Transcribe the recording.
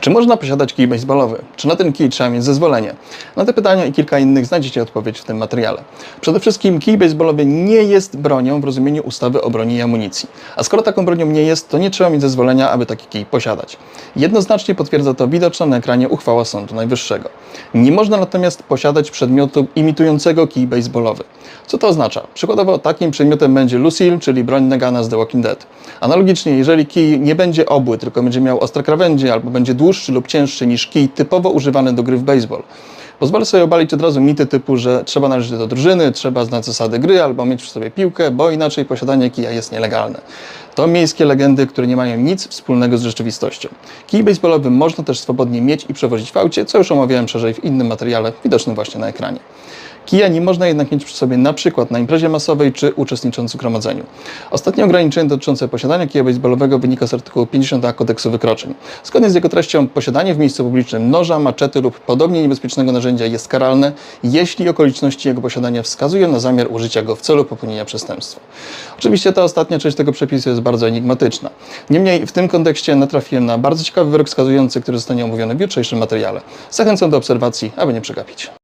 Czy można posiadać kij baseballowy? Czy na ten kij trzeba mieć zezwolenie? Na te pytania i kilka innych znajdziecie odpowiedź w tym materiale. Przede wszystkim kij baseballowy nie jest bronią w rozumieniu ustawy o broni i amunicji. A skoro taką bronią nie jest, to nie trzeba mieć zezwolenia, aby taki kij posiadać. Jednoznacznie potwierdza to widoczna na ekranie uchwała Sądu Najwyższego. Nie można natomiast posiadać przedmiotu imitującego kij baseballowy. Co to oznacza? Przykładowo takim przedmiotem będzie Lucille, czyli broń Negana z The Walking Dead. Analogicznie, jeżeli kij nie będzie obły, tylko będzie miał ostre krawędzie albo będzie dłuższy lub cięższy niż kij typowo używany do gry w baseball, pozwolę sobie obalić od razu mity typu, że trzeba należeć do drużyny, trzeba znać zasady gry albo mieć przy sobie piłkę, bo inaczej posiadanie kija jest nielegalne. To miejskie legendy, które nie mają nic wspólnego z rzeczywistością. Kij baseballowy można też swobodnie mieć i przewozić w aucie, co już omawiałem szerzej w innym materiale, widocznym właśnie na ekranie. Kija nie można jednak mieć przy sobie na przykład na imprezie masowej czy uczestnicząc w gromadzeniu. Ostatnie ograniczenie dotyczące posiadania kija baseballowego wynika z artykułu 50a kodeksu wykroczeń. Zgodnie z jego treścią posiadanie w miejscu publicznym noża, maczety lub podobnie niebezpiecznego narzędzia jest karalne, jeśli okoliczności jego posiadania wskazują na zamiar użycia go w celu popełnienia przestępstwa. Oczywiście ta ostatnia część tego przepisu jest bardzo enigmatyczna. Niemniej w tym kontekście natrafiłem na bardzo ciekawy wyrok wskazujący, który zostanie omówiony w jutrzejszym materiale. Zachęcam do obserwacji, aby nie przegapić.